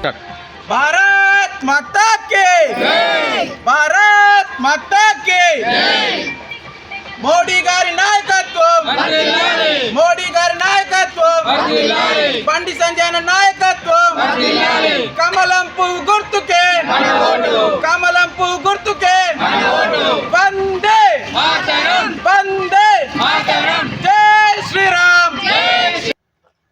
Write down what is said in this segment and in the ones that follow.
Tractor Bharat माता के। भारत माता के। मोदी गारी नायकत्व। मोदी गारी नायकत्व। पंडित संजय नायकत्व। कमलम पुव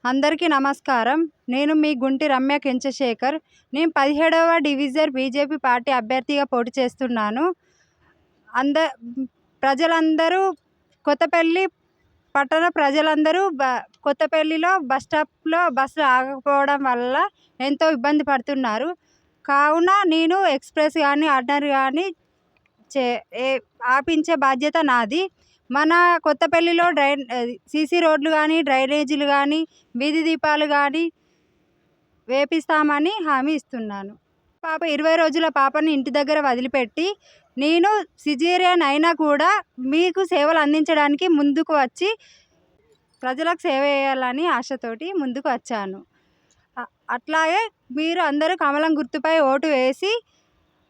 అందరికీ నమస్కారం. నేను మీ గుంటి రమ్య కెంచశేఖర్. నేను పదిహేడవ డివిజన్ బీజేపీ పార్టీ అభ్యర్థిగా పోటీ చేస్తున్నాను. అంద ప్రజలందరూ కొత్తపల్లి పట్టణ ప్రజలందరూ బ కొత్తపల్లిలో బస్ స్టాప్లో బస్సు ఆగకపోవడం వల్ల ఎంతో ఇబ్బంది పడుతున్నారు. కావున నేను ఎక్స్ప్రెస్ కానీ ఆర్డినరీ కానీ చే ఏ- ఆపించే బాధ్యత నాది. మన కొత్తపల్లిలో డ్రై సీసీ రోడ్లు కానీ డ్రైనేజీలు కానీ వీధి దీపాలు కానీ వేపిస్తామని హామీ ఇస్తున్నాను. పాప ఇరవై రోజుల పాపని ఇంటి దగ్గర వదిలిపెట్టి నేను సిజేరియన్ అయినా కూడా మీకు సేవలు అందించడానికి ముందుకు వచ్చి ప్రజలకు సేవ చేయాలని ఆశతోటి ముందుకు వచ్చాను. అట్లాగే మీరు అందరూ కమలం గుర్తుపై ఓటు వేసి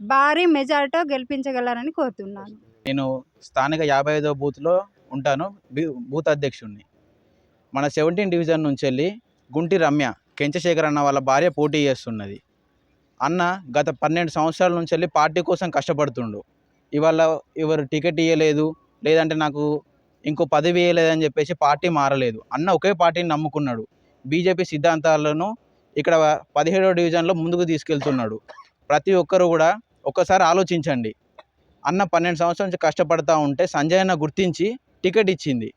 భారీ మెజారిటీతో గెలిపించగలరని కోరుతున్నాను. నేను స్థానిక యాభై ఐదో బూత్లో ఉంటాను. బూత్ అధ్యక్షుడిని మన సెవెంటీన్ డివిజన్ నుంచి వెళ్ళి గుంటి రమ్య కెంచశేఖర్ అన్న వాళ్ళ భార్య పోటీ చేస్తున్నది. అన్న గత పన్నెండు సంవత్సరాల నుంచి వెళ్ళి పార్టీ కోసం కష్టపడుతుండు. ఇవాళ ఎవరు టికెట్ ఇవ్వలేదు లేదంటే నాకు ఇంకో పదవి ఇవ్వలేదని చెప్పేసి పార్టీ మారలేదు. అన్న ఒకే పార్టీని నమ్ముకున్నాడు. బీజేపీ సిద్ధాంతాలను ఇక్కడ పదిహేడో డివిజన్లో ముందుకు తీసుకెళ్తున్నాడు. ప్రతి ఒక్కరు కూడా ఒక్కసారి ఆలోచించండి. అన్న పన్నెండు సంవత్సరాల నుంచి కష్టపడతా ఉంటే సంజయ్ అన్న గుర్తించి టికెట్ ఇచ్చింది.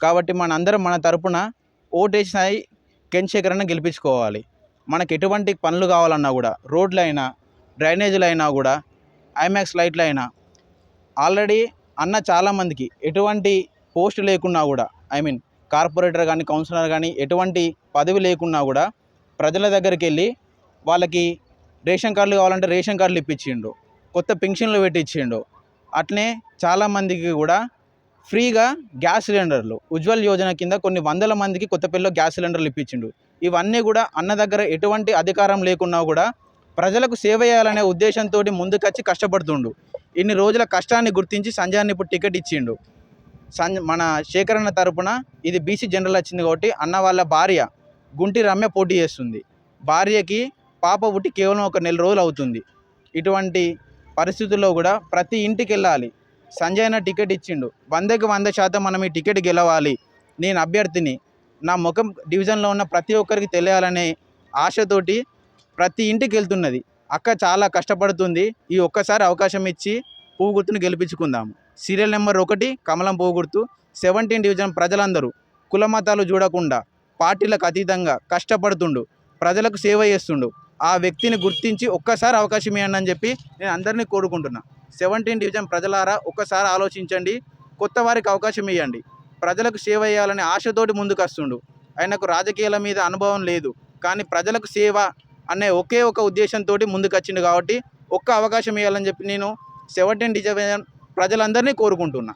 కాబట్టి మనందరం మన తరపున ఓటేసి కెన్శేఖర్ అన్న గెలిపించుకోవాలి. మనకు ఎటువంటి పనులు కావాలన్నా కూడా రోడ్లు అయినా డ్రైనేజీలు అయినా కూడా ఐమాక్స్ లైట్లు అయినా ఆల్రెడీ అన్న చాలామందికి ఎటువంటి పోస్ట్ లేకున్నా కూడా ఐ మీన్ కార్పొరేటర్ కానీ కౌన్సిలర్ కానీ ఎటువంటి పదవి లేకున్నా కూడా ప్రజల దగ్గరికి వెళ్ళి వాళ్ళకి రేషన్ కార్డులు కావాలంటే రేషన్ కార్డులు ఇప్పించిండు కొత్త పెన్షన్లు పెట్టించిండు. అట్నే చాలామందికి కూడా ఫ్రీగా గ్యాస్ సిలిండర్లు ఉజ్వల్ యోజన కింద కొన్ని వందల మందికి కొత్తపల్లిలో గ్యాస్ సిలిండర్లు ఇప్పించిండు. ఇవన్నీ కూడా అన్న దగ్గర ఎటువంటి అధికారం లేకున్నా కూడా ప్రజలకు సేవ చేయాలనే ఉద్దేశంతో ముందుకొచ్చి కష్టపడుతుండు. ఇన్ని రోజుల కష్టాన్ని గుర్తించి సంజయాన్ని ఇప్పుడు టికెట్ ఇచ్చిండు. సంజ మన శేఖరన్న తరపున ఇది బీసీ జనరల్ వచ్చింది కాబట్టి అన్న వాళ్ళ భార్య గుంటి రమ్య పోటీ చేస్తుంది. భార్యకి పాప పుట్టి కేవలం ఒక నెల రోజులు అవుతుంది. ఇటువంటి పరిస్థితుల్లో కూడా ప్రతి ఇంటికి వెళ్ళాలి సంజయ్ అన్న టికెట్ ఇచ్చిండు. వందకి వంద శాతం మనం ఈ టికెట్ గెలవాలి. నేను అభ్యర్థిని. నా ముఖం డివిజన్లో ఉన్న ప్రతి ఒక్కరికి తెలియాలనే ఆశతోటి ప్రతి ఇంటికి వెళ్తున్నది అక్క చాలా కష్టపడుతుంది. ఈ ఒక్కసారి అవకాశం ఇచ్చి పువ్వు గుర్తును గెలిపించుకుందాము సీరియల్ నెంబర్ ఒకటి కమలం పువ్వు గుర్తు. సెవెంటీన్ డివిజన్ ప్రజలందరూ కుల మతాలు చూడకుండా పార్టీలకు అతీతంగా కష్టపడుతుండు. ప్రజలకు సేవ చేస్తుండు. ఆ వ్యక్తిని గుర్తించి ఒక్కసారి అవకాశం ఇవ్వండి అని చెప్పి నేను అందరినీ కోరుకుంటున్నా. సెవెంటీన్ డివిజన్ ప్రజలారా ఒక్కసారి ఆలోచించండి. కొత్త వారికి అవకాశం ఇవ్వండి. ప్రజలకు సేవ చేయాలనే ఆశతోటి ముందుకు వస్తుండు ఆయనకు రాజకీయాల మీద అనుభవం లేదు. కానీ ప్రజలకు సేవ అనే ఒకే ఒక ఉద్దేశంతో ముందుకు వచ్చిండు కాబట్టి ఒక్క అవకాశం ఇవ్వాలని చెప్పి నేను సెవెంటీన్ డివిజన్ ప్రజలందరినీ కోరుకుంటున్నా.